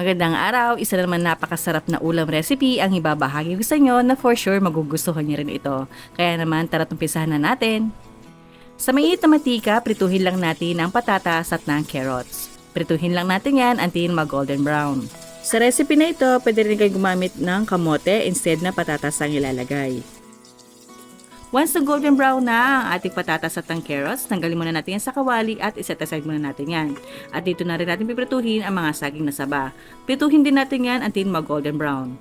Magandang araw, isa na naman napakasarap na ulam recipe ang ibabahagi ko sa inyo na for sure magugustuhan niyo rin ito. Kaya naman tara't umpisahan na natin. Sa mainit na matika, prituhin lang natin ang patatas at ng carrots. Prituhin lang natin yan until mag-golden brown. Sa recipe na ito, pwede rin kayo gumamit ng kamote instead na patatas ang ilalagay. Once na golden brown na ang ating patatas at ang carrots, tanggalin muna natin yan sa kawali at iset aside muna natin yan. At dito na rin natin piprituhin ang mga saging na saba. Prituhin din natin yan until mag golden brown.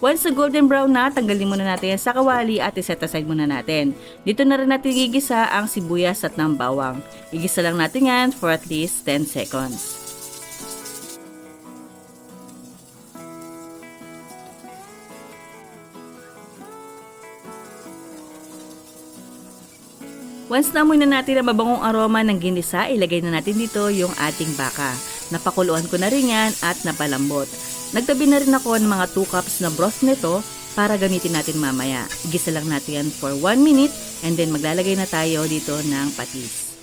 Once na golden brown na, tanggalin muna natin yan sa kawali at iset aside muna natin. Dito na rin natin gigisa ang sibuyas at ng bawang. Igisa lang natin yan for at least 10 seconds. Once namoy na natin ang mabangong aroma ng ginisa, ilagay na natin dito yung ating baka. Napakuluan ko na rin yan at napalambot. Nagtabi na rin ako ng mga 2 cups na broth nito para gamitin natin mamaya. Igisa lang natin yan for 1 minute and then maglalagay na tayo dito ng patis.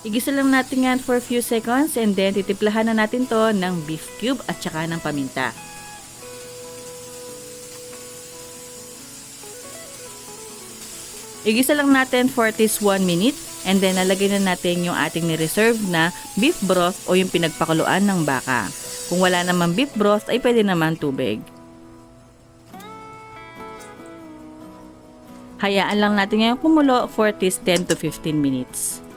Igisa lang natin yan for a few seconds and then titiplahan na natin to ng beef cube at saka ng paminta. Igisa lang natin for at least 1 minute and then lalagay na natin yung ating ni-reserve na beef broth o yung pinagpakuluan ng baka. Kung wala naman beef broth ay pwede naman tubig. Hayaan lang natin ngayon kumulo for at least 10 to 15 minutes.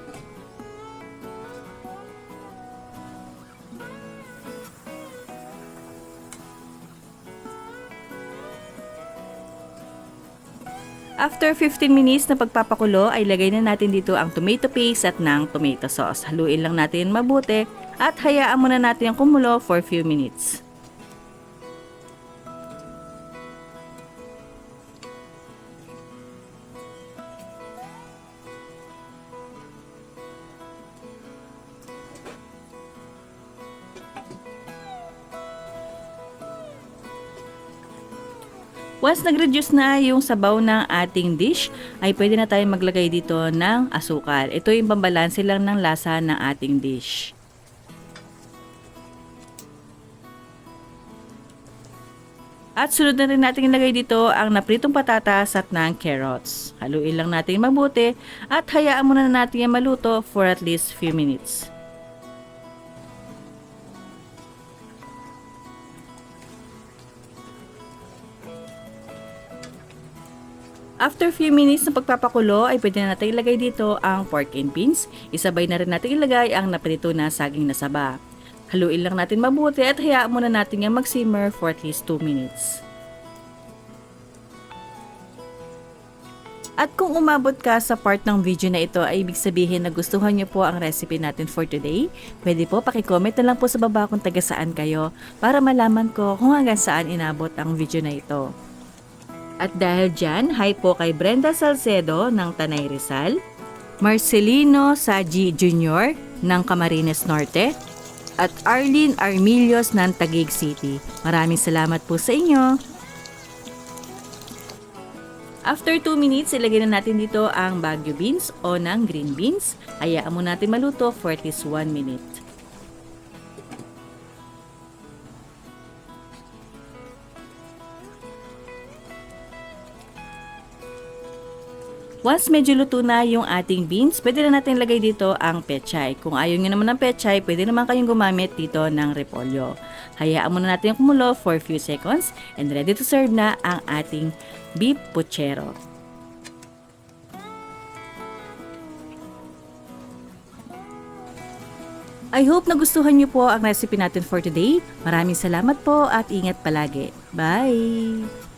After 15 minutes na pagpapakulo ay lagay na natin dito ang tomato paste at ng tomato sauce. Haluin lang natin mabuti at hayaan muna natin kumulo for few minutes. Once nag-reduce na yung sabaw ng ating dish, ay pwede na tayong maglagay dito ng asukal. Ito yung pambalanse lang ng lasa ng ating dish. At sunod na rin natin ilagay dito ang napritong patatas at ng carrots. Haluin lang natin mabuti at hayaan muna natin yan maluto for at least few minutes. After few minutes ng pagpapakulo ay pwede na natin ilagay dito ang pork and beans. Isabay na rin natin ilagay ang naprito na saging na saba. Haluin lang natin mabuti at hayaan muna natin yung mag-simmer for at least 2 minutes. At kung umabot ka sa part ng video na ito ay ibig sabihin na gustuhan niyo po ang recipe natin for today, pwede po pakicomment na lang po sa baba kung taga saan kayo para malaman ko kung hanggang saan inabot ang video na ito. At dahil dyan, hi po kay Brenda Salcedo ng Tanay Rizal, Marcelino Saji Jr. ng Camarines Norte, at Arlene Armilios ng Taguig City. Maraming salamat po sa inyo. After 2 minutes, ilagay na natin dito ang Baguio beans o ng green beans. Hayaan mo natin maluto for at least 1 minute. Once medyo luto na yung ating beans, pwede na natin lagay dito ang pechay. Kung ayaw nyo naman ng pechay, pwede naman kayong gumamit dito ng repolyo. Hayaan muna natin kumulo for a few seconds and ready to serve na ang ating beef puchero. I hope nagustuhan niyo po ang recipe natin for today. Maraming salamat po at ingat palagi. Bye!